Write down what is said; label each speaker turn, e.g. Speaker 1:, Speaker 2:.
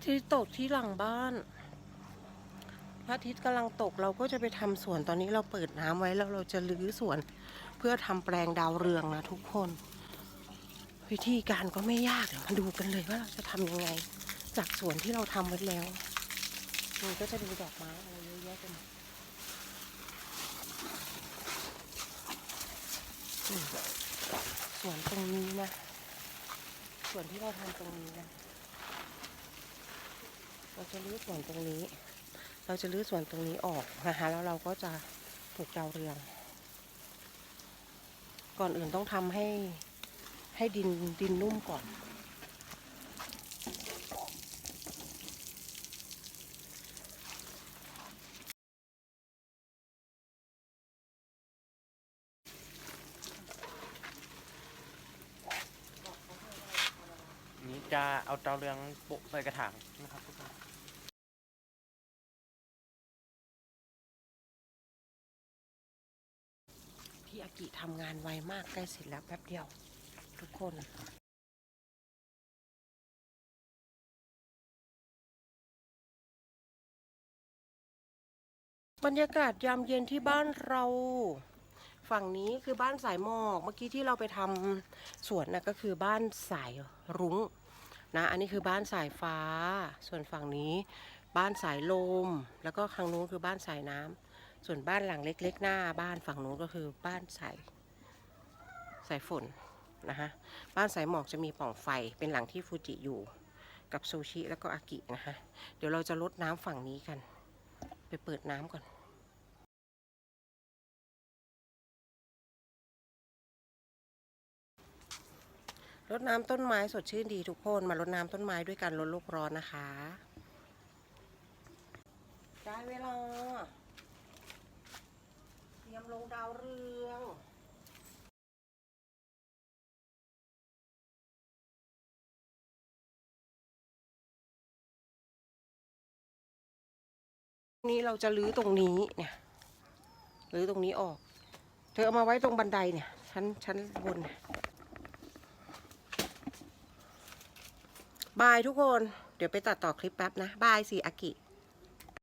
Speaker 1: อาทิตย์ตกที่หลังบ้าน พระอาทิตย์กำลังตกเราก็จะไปทำสวนตอนนี้เราเปิดน้ำไว้แล้วเราจะรื้อสวน เพื่อทำแปลงดาวเรืองนะทุกคน วิธีการก็ไม่ยากเดี๋ยวมาดูกันเลยว่าเราจะทำยังไง จากสวนที่เราทำไว้แล้วมันก็จะมีดอกไม้อะไรเยอะแยะไปหมดอืมสวนตรงนี้นะสวนที่เราทำตรงนี้นะ เราจะรื้อส่วนตรงนี้ เราจะรื้อส่วนตรงนี้ออกนะคะแล้วเราก็จะปลูกดาวเรือง ก่อนอื่นต้องทำให้ให้ดินดินนุ่มก่อน
Speaker 2: นี้จะเอาเตาเรืองโปะใส่กระถางนะครับ
Speaker 1: อากิทำงานไวมากใกล้เสร็จแล้วแป๊บเดียว ทุกคนบรรยากาศยามเย็นที่บ้านเรา ฝั่งนี้คือบ้านสายหมอก เมื่อกี้ที่เราไปทำสวนนะก็คือบ้านสายรุ้งนะอันนี้คือบ้านสายฟ้า ส่วนฝั่งนี้ บ้านสายลม แล้วก็ข้างนู้นคือบ้านสายน้ำ ส่วนบ้านหลังเล็ก ๆ หน้าบ้านฝั่งนู้นก็คือบ้านสายสายฝนนะคะบ้านสายหมอกจะมีปล่องไฟเป็นหลังที่ฟูจิอยู่กับซูชิแล้วก็อากินะคะเดี๋ยวเราจะลดน้ำฝั่งนี้กัน ไปเปิดน้ำก่อนรดน้ำต้นไม้สดชื่นดีทุกคนมารดน้ำต้นไม้ด้วยกันลดโลกร้อนนะคะ ได้เวลา ลงดาวเรืองนี่เราจะลื้อตรงนี้เนี่ยลื้อตรงนี้ออก เธอเอามาไว้ตรงบันไดเนี่ย ชั้นชั้นบนบายทุกคน เดี๋ยวไปตัดต่อคลิปแป๊บนะ บายสิอากิ